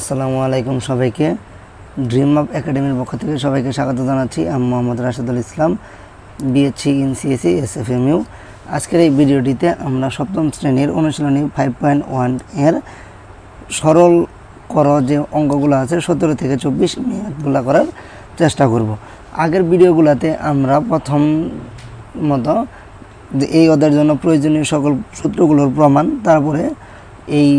আসসালামু আলাইকুম সবাইকে। ড্রিম আপ একাডেমির পক্ষ থেকে সবাইকে স্বাগত জানাচ্ছি। আমি Mohammad Rashedul Islam BSc in CSE S F M U আজকের এই ভিডিওটিতে আমরা সপ্তম শ্রেণির অনুশীলনী ফাইভ পয়েন্ট ওয়ানের সরল কর যে অঙ্কগুলো আছে, সতেরো থেকে চব্বিশ মিনিটগুলো করার চেষ্টা করব। আগের ভিডিওগুলোতে আমরা প্রথম মতো এই অধ্যায়ের জন্য প্রয়োজনীয় সকল সূত্রগুলোর প্রমাণ, তারপরে এই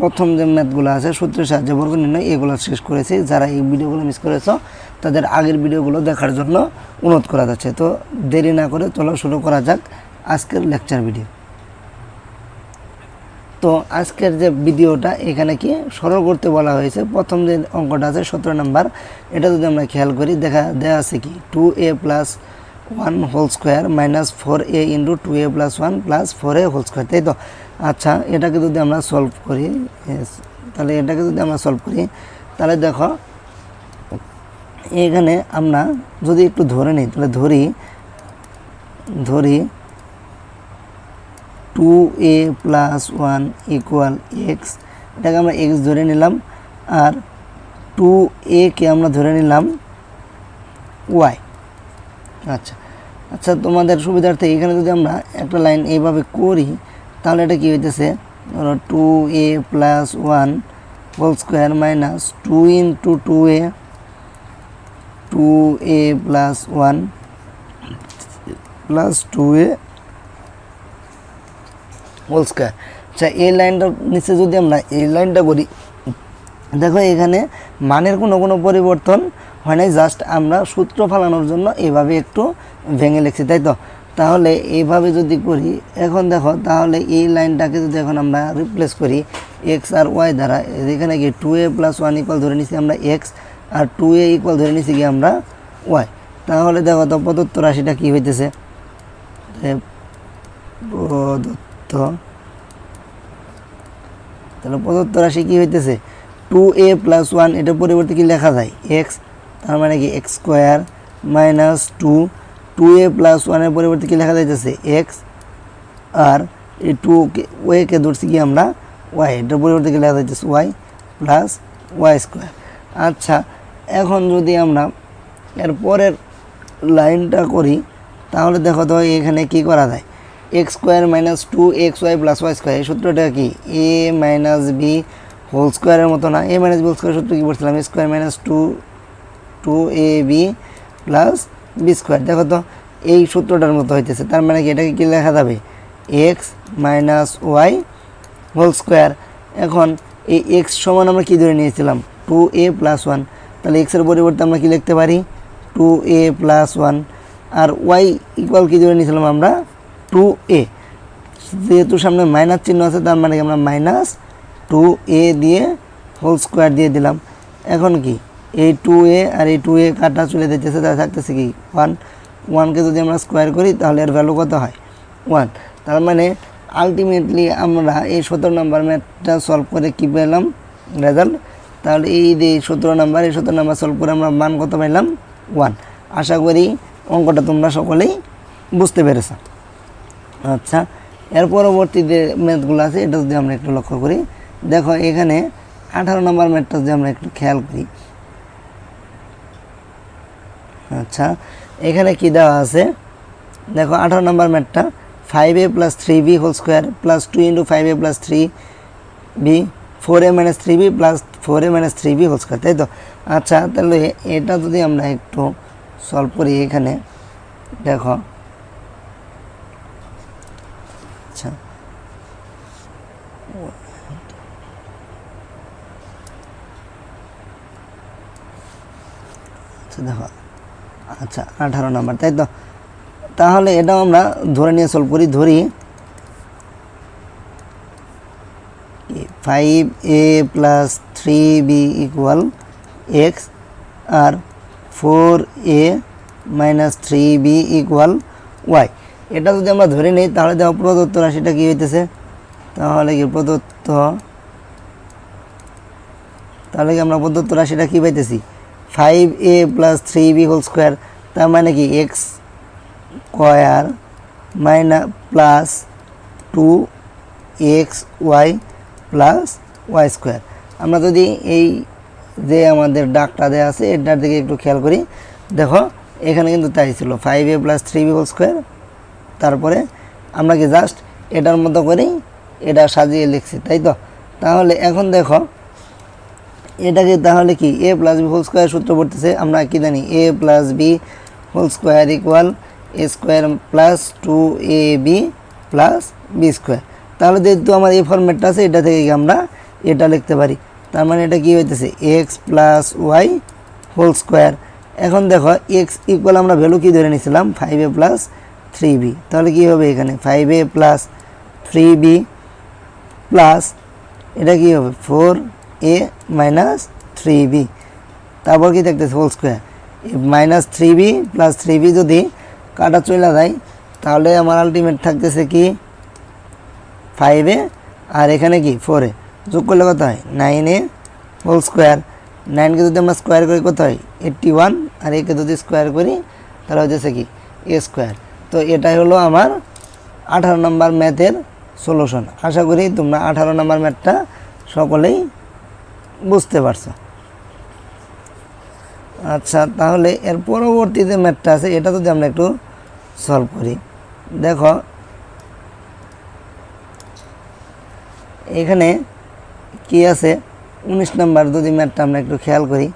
প্রথম যে ম্যাথগুলো আছে, সূত্রের সাহায্যে বর্গ নির্ণয়, এগুলো শেষ করেছি। যারা এই ভিডিওগুলো মিস করেছ, তাদের আগের ভিডিওগুলো দেখার জন্য অনুরোধ করা যাচ্ছে। তো দেরি না করে চলো শুরু করা যাক আজকের লেকচার ভিডিও তো আজকের যে ভিডিওটা, এখানে কি সরল করতে বলা হয়েছে, প্রথম যে অঙ্কটা আছে সতেরো নাম্বার, এটা যদি আমরা খেয়াল করি, দেখা দেওয়া আছে কি? Two A plus one whole square minus four A into two A plus one plus four A whole square তাই তো? আচ্ছা এটাকে যদি আমরা সলভ করি তাহলে এটাকে যদি আমরা সলভ করি, তাহলে দেখো, এখানে আমরা যদি একটু ধরে নিই, তাহলে ধরি ধরি two A plus one equal X এটাকে আমরা এক্স ধরে নিলাম, আর টু একে আমরা ধরে নিলাম ওয়াই আচ্ছা আচ্ছা তোমাদের সুবিধার্থে এখানে যদি আমরা একটা লাইন এইভাবে করি তাহলে এটা কী হইতেছে? ধরো two A plus one whole square minus two into two A two A plus one plus two A whole square আচ্ছা এই লাইনটার নিচে যদি আমরা এই লাইনটা করি, দেখো এখানে মানের কোনো কোনো পরিবর্তন হয় নাই জাস্ট আমরা সূত্র ফালানোর জন্য এভাবে একটু ভেঙে লিখছি, তাই তো? তাহলে এইভাবে যদি করি, এখন দেখো, তাহলে এই লাইনটাকে যদি এখন আমরা রিপ্লেস করি এক্স আর ওয়াই দ্বারা, এখানে কি two A plus one equal ধরে নিছি আমরা এক্স আর টু এ ইকুয়াল ধরে নিছি কি আমরা ওয়াই তাহলে দেখো, তো প্রদত্ত রাশিটা কী হইতেছে? প্রদত্ত, তাহলে প্রদত্ত রাশি কী হইতেছে? টু এ প্লাস ওয়ান এটার পরিবর্তে কি লেখা যায়? এক্স তার মানে কি X square minus two two A plus ওয়ানের পরিবর্তে কি লেখা যাইতেছে? এক্স আর এই টু ওয়েকে ধরছি কি আমরা? ওয়াই এটার পরিবর্তে কি লেখা যাইতেছে? ওয়াই প্লাস ওয়াই স্কোয়ার আচ্ছা এখন যদি আমরা এর পরের লাইনটা করি, তাহলে দেখো তো এখানে কি করা যায়? X square minus two X Y plus Y square এই সূত্রটা কি? এ মাইনাস বি হোল স্কোয়ারের মতো না? A minus B whole square সূত্র কী পড়ছিলাম square minus two two A B plus B square দেখো তো, এই সূত্রটার মতো হইতেছে। তার মানে কি, এটাকে কী লেখা যাবে? X minus Y whole square এখন এই এক্স সমান আমরা কী ধরে নিয়েছিলাম? টু এ প্লাস ওয়ান তাহলে এক্সের পরিবর্তে আমরা কি লিখতে পারি? টু এ প্লাস ওয়ান আর ওয়াই ইকুয়াল কী ধরে নিয়েছিলাম আমরা? টু এ যেহেতু সামনে মাইনাস চিহ্ন আছে, তার মানে কি আমরা মাইনাস টু এ দিয়ে হোল স্কোয়ার দিয়ে দিলাম। এখন কি? এই টু এ আর এই টু এ কাটা চলে যেতেছে তাহলে থাকতেছে কি? ওয়ান ওয়ানকে যদি আমরা স্কোয়ার করি, তাহলে এর ভ্যালু কত হয়? ওয়ান তার মানে আলটিমেটলি আমরা এই সতেরো নাম্বার ম্যাথটা সলভ করে কী পেলাম? রেজাল্ট তাহলে এই যে সতেরো নাম্বার এই সতেরো নাম্বার সলভ করে আমরা মান কত পাইলাম ওয়ান আশা করি অঙ্কটা তোমরা সকলেই বুঝতে পেরেছ। আচ্ছা এর পরবর্তী যে ম্যাথগুলো আছে, এটা যদি আমরা একটু লক্ষ্য করি। দেখো, এখানে আঠারো নম্বর ম্যাথটা যদি আমরা একটু খেয়াল করি আচ্ছা এখানে কি দেওয়া আছে? দেখো, আঠারো নম্বর ম্যাটটা five A plus three B whole square plus two into five A plus three B four A minus three B plus four A minus three B whole square তাই তো? আচ্ছা তাহলে এটা যদি আমরা একটু সলভ করি এখানে, দেখো। আচ্ছা। আচ্ছা দেখো। আচ্ছা আঠারো নাম্বার, তাই তো? তাহলে এটাও আমরা ধরে নিয়ে সলভ করি ধরি five A plus three B equal X R four A minus three B equal Y এটা যদি আমরা ধরে নিই, তাহলে দেখো প্রদত্ত রাশিটা কী হইতেছে? তাহলে কি প্রদত্ত? তাহলে কি আমরা প্রদত্ত রাশিটা কী পাইতেছি? Five A plus three B whole square তার মানে কি X square minus plus two X Y plus Y square আমরা যদি এই যে আমাদের ডাকটা দেওয়া আছে, এটার দিকে একটু খেয়াল করি। দেখো, এখানে কিন্তু তাই ছিল five A plus three B whole square তারপরে আমরা কি জাস্ট এটার মতো করেই এটা সাজিয়ে লিখছি, তাই তো? তাহলে এখন দেখো এটাকে তাহলে কি A plus B whole square সূত্র পড়তেছে, আমরা কি জানি? A plus B whole square equal A square plus two A B plus B square তাহলে যেহেতু আমার এই ফর্মেটটা আছে, এটা থেকে আমরা এটা লিখতে পারি। তার মানে এটা কী হইতেছে? X plus Y whole square এখন দেখো এক্স ইকুয়াল আমরা ভ্যালু কী ধরে নিয়েছিলাম? Five A plus three B তাহলে কী হবে এখানে? Five A plus three B plus এটা কী হবে? Four A minus three B তারপর কি থাকতেছে whole square minus three plus three B যদি কাটা চলে যায়, তাহলে আমার আলটিমেট থাকতেছে কি? ফাইভে আর এখানে কি? ফোরে যোগ করলে কত হয়? নাইন এ হোল স্কোয়ার নাইনকে যদি আমরা স্কোয়ার করি, কত হয়? এইট্টি ওয়ান আর একে যদি স্কোয়ার করি, তাহলে হচ্ছে কি? এ স্কোয়ার তো এটাই হলো আমার আঠারো নম্বর ম্যাথের সলিউশন আশা করি তোমরা আঠারো নম্বর ম্যাথটা সকলেই বুঝতে পারছ। আচ্ছা তাহলে এর পরবর্তীতে ম্যাথটা আছে, এটা যদি আমরা একটু সলভ করি। দেখো, এখানে কি আছে? উনিশ নাম্বার যদি ম্যাথটা আমরা একটু খেয়াল করি,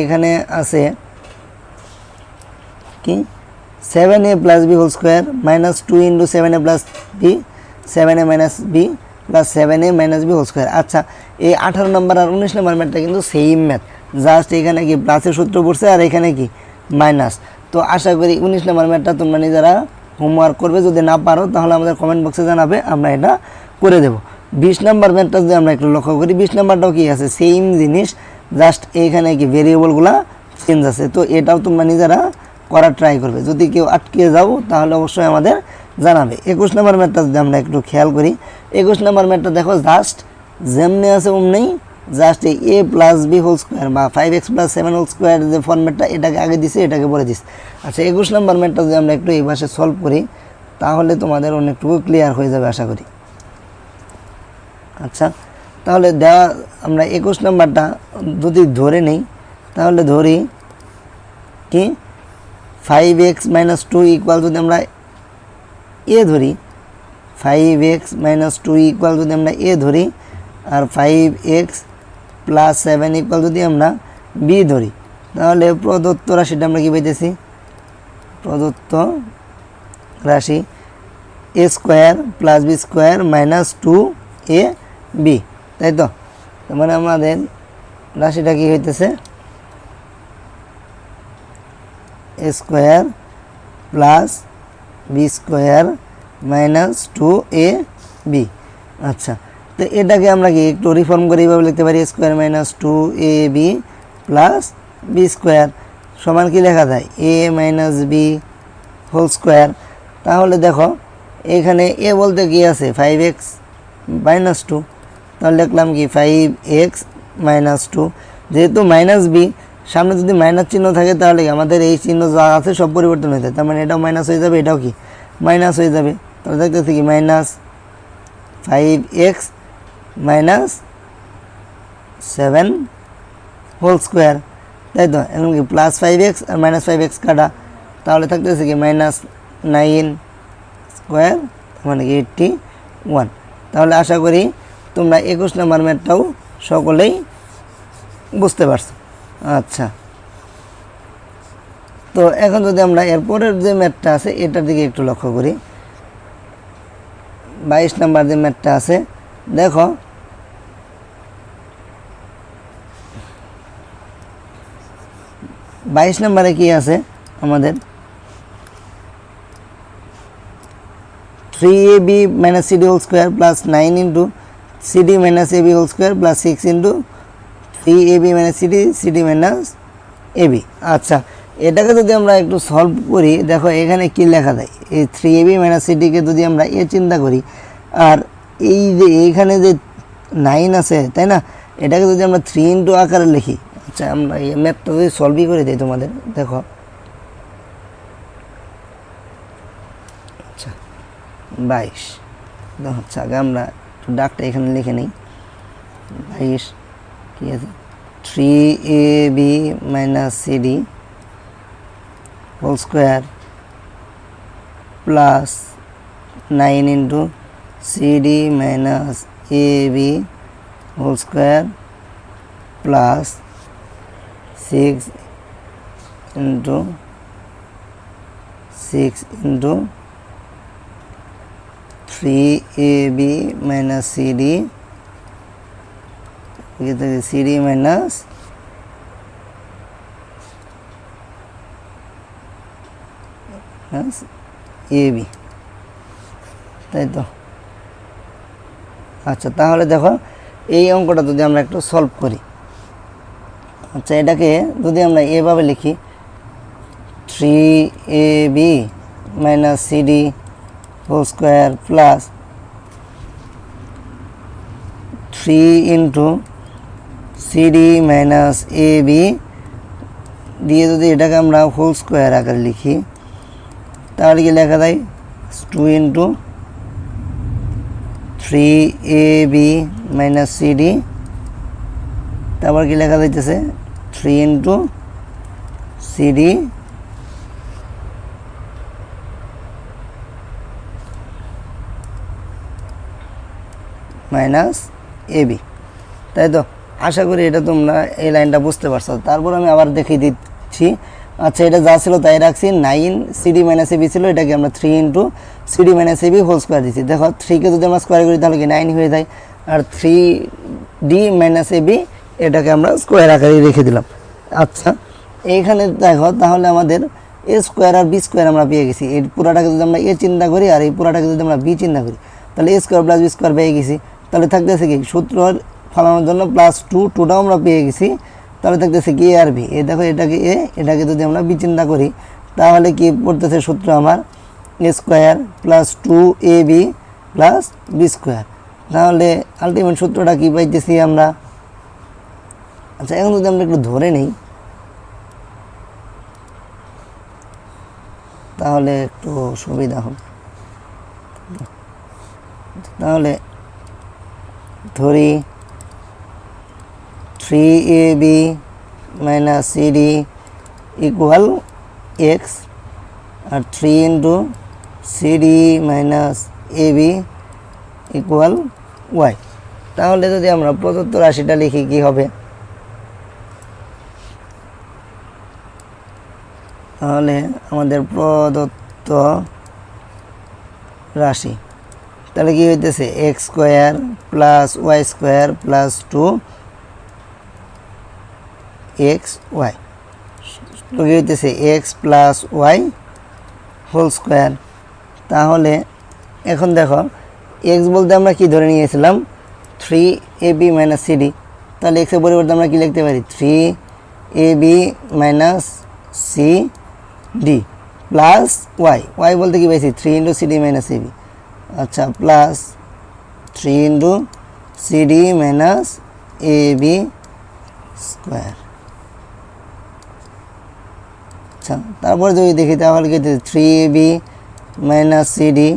এখানে আছে কি? Seven A plus B whole square minus two into seven A plus B seven A minus B plus seven A minus B whole square আচ্ছা এই আঠারো নম্বর আর উনিশ নম্বর ম্যাথটা কিন্তু সেম ম্যাথ জাস্ট এখানে কি প্লাসের সূত্র পড়ছে আর এখানে কি? মাইনাস তো আশা করি উনিশ নম্বর ম্যাথটা তোমরা নিজেরা হোমওয়ার্ক করবে। যদি না পারো, তাহলে আমাদের কমেন্ট বক্সে জানাবে, আমরা এটা করে দেবো। বিশ নাম্বার ম্যাথটা যদি আমরা একটু লক্ষ্য করি, বিশ নাম্বারটাও কি আছে? সেম জিনিস জাস্ট এইখানে কি ভেরিয়েবলগুলা চেঞ্জ আছে। তো এটাও তোমরা নিজেরা করার ট্রাই করবে। যদি কেউ আটকে যাও, তাহলে অবশ্যই আমাদের জানাবে। একুশ নম্বর ম্যাথটা যদি আমরা একটু খেয়াল করি, একুশ নাম্বার ম্যাথটা দেখো জাস্ট যেমনি আছে অমনি just A plus B whole square বা five X plus seven whole square যে ফর্মেটটা এটাকে আগে দিছে, এটাকে পরে দিস আচ্ছা একুশ নাম্বার ম্যাথটা যদি আমরা একটু এই ভাষায় সলভ করি, তাহলে তোমাদের অনেকটুকু ক্লিয়ার হয়ে যাবে, আশা করি। আচ্ছা তাহলে দেওয়া, আমরা একুশ নাম্বারটা যদি ধরে নেই, তাহলে ধরি কি? Five X minus two equal যদি আমরা এ ধরি five X minus two equal যদি আমরা এ ধরি আর five X plus seven equal যদি আমরা বি ধরি, তাহলে প্রদত্ত রাশিটা আমরা কী পাইতেছি? প্রদত্ত রাশি A square plus B square minus two A B তাই তো? মানে আমাদের রাশিটা কি হইতেছে? A square plus B square minus two A B আচ্ছা। তো এটাকে আমরা কি একটু রিফর্ম করে এইভাবে লিখতে পারি? Square minus two A B plus B square সমান কি লেখা যায়? A minus B whole square তাহলে দেখো, এখানে এ বলতে কি আছে? ফাইভ এক্স মাইনাস টু তাহলে লিখলাম কি? ফাইভ এক্স মাইনাস টু যেহেতু মাইনাস বি সামনে যদি মাইনাস চিহ্ন থাকে তাহলে আমাদের এই চিহ্ন যা আছে সব পরিবর্তন হয়ে যায়। তার মানে এটাও মাইনাস হয়ে যাবে, এটাও কি? মাইনাস হয়ে যাবে। তাহলে দেখতেছি কি minus five X minus seven whole square তাই তো? এখন কি প্লাস ফাইভ এক্স আর মাইনাস ফাইভ এক্স কাটা? তাহলে থাকতেছে কি মাইনাস নাইন স্কোয়ার মানে কি এইটটি ওয়ান তাহলে আশা করি তোমরা একুশ নম্বর ম্যাথটাও সকলেই বুঝতে পারছ। আচ্ছা। তো এখন যদি আমরা এরপরের যে ম্যাথটা আছে, এটার দিকে একটু লক্ষ্য করি। বাইশ নাম্বার যে ম্যাথটা আছে দেখো। বাইশ নম্বরে কি আছে আমাদের? Three A B minus CD whole square plus nine into CD minus A B whole square plus six into three A B minus CD CD minus A B আচ্ছা এটাকে যদি আমরা একটু সলভ করি, দেখো এখানে কি লেখা যায় এই থ্রি এ বি মাইনাস সিডিকে যদি আমরা এ চিন্তা করি, আর এই যে এইখানে যে নাইন আছে, তাই না? এটাকে যদি আমরা থ্রি ইন্টু আকারে লিখি আচ্ছা আমরা এই ম্যাথটা যদি সলভই করে দিই তোমাদের, দেখো। আচ্ছা বাইশ। আচ্ছা আগে আমরা একটু ডাকটা এখানে লিখে নিই। বাইশ ঠিক আছে? Three A B minus C D whole square plus nine into C D minus A B whole square plus six into six into three A B minus C D C D minus A B তাই তো আচ্ছা তাহলে দেখো, এই অঙ্কটা যদি আমরা একটু সলভ করি। আচ্ছা এটাকে যদি আমরা এভাবে লিখি three A B minus C D whole square plus three into C D minus A B দিয়ে যদি এটাকে আমরা হোল স্কোয়ার আকারে লিখি, তাহলে কি লেখা যায়? Two into three A B minus C D তারপর কি লেখা যাইতেছে? Three into C D minus A B তাই তো? আশা করি এটা তোমরা এই লাইনটা বুঝতে পারছ। তারপর আমি আবার দেখিয়ে দিচ্ছি আচ্ছা এটা যা ছিল তাই রাখছি। নাইন সিডি মাইনাস এবি ছিল, এটাকে আমরা three into CD minus AB whole square দিচ্ছি দেখো থ্রিকে যদি আমরা স্কোয়ার করি, তাহলে কি নাইন হয়ে যায়? আর থ্রি ডি মাইনাস এবি এটাকে আমরা স্কোয়ার আকারে রেখে দিলাম। আচ্ছা এইখানে দেখো, তাহলে আমাদের এ স্কোয়ার আর বি স্কোয়ার আমরা পেয়ে গেছি। এই পুরাটাকে যদি আমরা এ চিন্তা করি, আর এই পুরাটাকে যদি আমরা বি চিন্তা করি, তাহলে A square plus B square পেয়ে গেছি। তাহলে থাকতেছে কি সূত্র ফলানোর জন্য প্লাস টু টুটাও আমরা পেয়ে গেছি। তাহলে থাকতেছে কে আর বি এ দেখো, এটাকে এ এটাকে যদি আমরা বি চিন্তা করি, তাহলে কি পড়তেছে সূত্র আমার? A square plus two A B plus B square তাহলে আলটিমেট সূত্রটা কী পাইতেছি আমরা? আচ্ছা এখন যদি আমরা একটু ধরে নেই, তাহলে একটু সুবিধা হবে। তাহলে ধরি three A B minus C D equal X R three into C D minus A B equal Y তাহলে যদি আমরা প্রদত্ত রাশিটা লিখি, কি হবে? তাহলে আমাদের প্রদত্ত রাশি। তাহলে কি হইতেছে? X square plus Y square plus two X Y হইতেছে X plus Y whole square তাহলে, এখন দেখো এক্স বলতে আমরা কি ধরে নিয়েছিলাম? Three A B minus C D তাহলে এক্সের পরিবর্তে আমরা কি লিখতে পারি? Three A B minus C D plus Y Y বলতে কি পাইছি? Three into C D minus A B আচ্ছা plus three into C D minus A B square আচ্ছা তারপরে যদি দেখি তাহলে কি three A B minus C D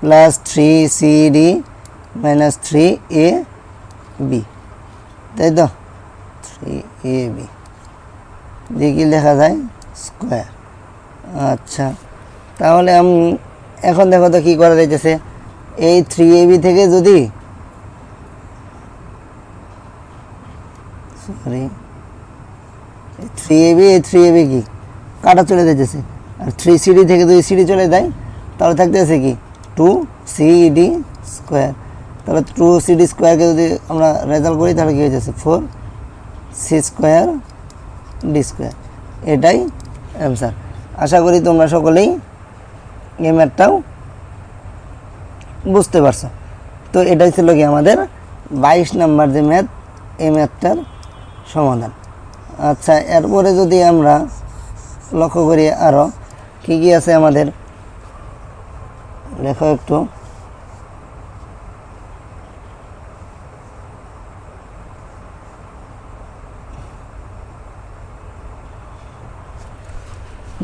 plus three C D minus three A B তাই তো? থ্রি এ বি দেখি লেখা যায়? স্কোয়ার আচ্ছা তাহলে আমি, এখন দেখো তো কী করা যাইতেছে। এই থ্রি এ বি থেকে যদি সরি থ্রি এবি এই থ্রি এবি কি? কাটা চলে যাইতেছে। আর থ্রি সিডি থেকে যদি সিডি চলে যায়, তাহলে থাকতেছে কি? টু সিডি স্কোয়ার তাহলে টু সিডি স্কোয়ারকে যদি আমরা রেজাল্ট করি, তাহলে কী হয়ে যাচ্ছে four C square D square এটাই অ্যান্সার আশা করি তোমরা সকলেই এই ম্যাথটাও বুঝতে পারছ। তো এটাই ছিল কি আমাদের বাইশ নাম্বার যে ম্যাথ এই ম্যাথটার সমাধান। আচ্ছা এরপরে যদি আমরা লক্ষ্য করি আরও কী কী আছে আমাদের? দেখো একটু।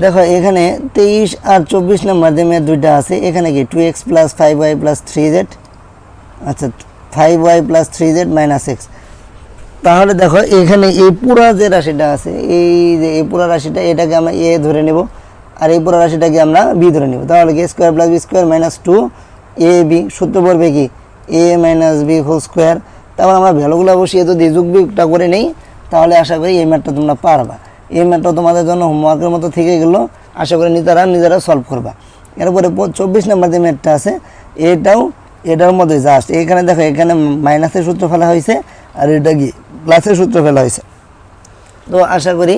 দেখো, এখানে তেইশ আর চব্বিশ নাম্বার যে ম্যাথ দুইটা আছে, এখানে কি two X plus five Y plus three Z আচ্ছা five Y plus three Z minus X তাহলে দেখো, এখানে এই পুরা যে রাশিটা আছে, এই যে এই পুরা রাশিটা, এটাকে আমরা এ ধরে নেব, আর এই পুরা রাশিটাকে আমরা বি ধরে নেব। তাহলে কি square plus B square minus two A B সূত্র পড়বে কি? A minus B whole square তারপর আমরা ভ্যালুগুলো বসিয়ে যদি যোগ বিয়োগটা করে নেই, তাহলে আশা করি এই ম্যাথটা তোমরা পারবা। এই ম্যাথটা তোমাদের জন্য হোমওয়ার্কের মতো থেকে গেলো, আশা করি নিজেরা নিজেরা সলভ করবা। এরপরে চব্বিশ নাম্বার যে ম্যাথটা আছে, এটাও, এটার মধ্যে জাস্ট এখানে দেখো, এখানে মাইনাসের সূত্র ফেলা হয়েছে, আর এটা কি? প্লাসের সূত্র ফেলা হয়েছে। তো আশা করি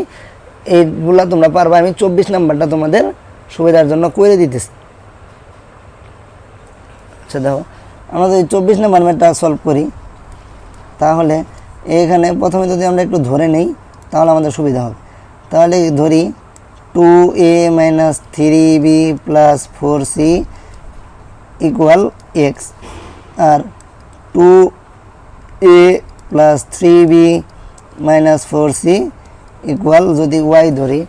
এইগুলা তোমরা পারবা। আমি চব্বিশ নাম্বারটা তোমাদের সুবিধার জন্য করে দিতেছি। আচ্ছা দেখো, আমরা যদি চব্বিশ নাম্বার ম্যাটটা সলভ করি, তাহলে এখানে প্রথমে যদি আমরা একটু ধরে নেই, তাহলে আমাদের সুবিধা হবে। তাহলে ধরি two A minus three B plus four C equal X R two A plus three B minus four C equal যদি ওয়াই ধরি,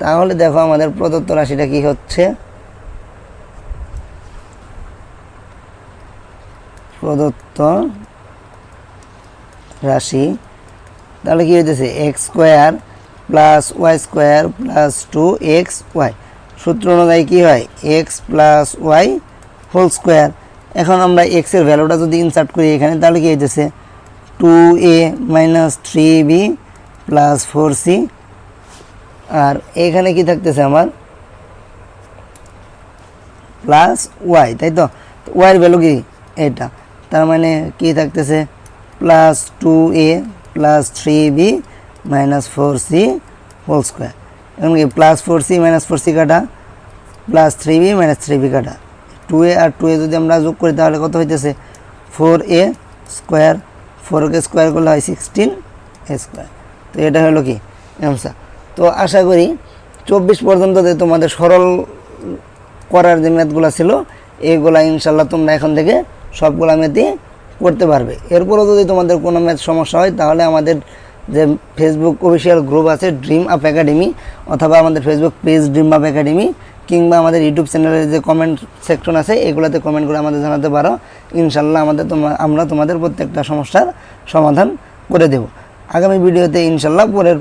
তাহলে দেখো আমাদের প্রদত্ত রাশিটা কি হচ্ছে? প্রদত্ত রাশি। তাহলে কি হইতেছে? X square plus Y square plus two X Y সূত্র অনুযায়ী কী হয়? X plus Y whole square এখন আমরা এক্সের ভ্যালুটা যদি ইনসার্ট করি এখানে, তাহলে কি হইতেছে? Two A minus three B plus four C আর এখানে কি থাকতেছে আমার? প্লাস ওয়াই তাই তো? ওয়াইয়ের ভ্যালু কি? এটা। তার মানে কি থাকতেছে? Plus two A plus three B minus four C whole square এবং কি? Plus four C minus four C কাটা। Plus three B minus three B কাটা। টু এ আর টু এ যদি আমরা যোগ করি, তাহলে কত হইতেছে? ফোর এ স্কোয়ার ফোরকে স্কোয়ার করলে হয় সিক্সটিন স্কোয়ার। তো এটা হলো কি? অ্যান্সার তো আশা করি চব্বিশ পর্যন্ত যে তোমাদের সরল করার যে ম্যাথগুলো ছিল এইগুলা ইনশাল্লাহ তোমরা এখন থেকে সবগুলা ম্যাথই করতে পারবে। এরপরও যদি তোমাদের কোনো ম্যাথ সমস্যা হয়, তাহলে আমাদের যে ফেসবুক অফিসিয়াল গ্রুপ আছে ড্রিম আপ একাডেমি অথবা আমাদের Facebook page Dream Up Academy কিংবা আমাদের ইউটিউব চ্যানেলের যে কমেন্ট সেকশন আছে, এগুলোতে কমেন্ট করে আমাদের জানাতে পারো। ইনশাল্লাহ আমাদের তোমার আমরা তোমাদের প্রত্যেকটা সমস্যার সমাধান করে দেব। আগামী ভিডিওতে ইনশাল্লাহ পরের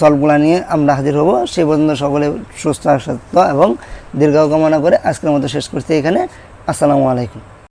সলভগুলো নিয়ে আমরা হাজির হব। সে পর্যন্ত সকলে সুস্থ স্বাস্থ্য এবং দীর্ঘ কামনা করে আজকের মতো শেষ করছি এখানে। আসসালামু আলাইকুম।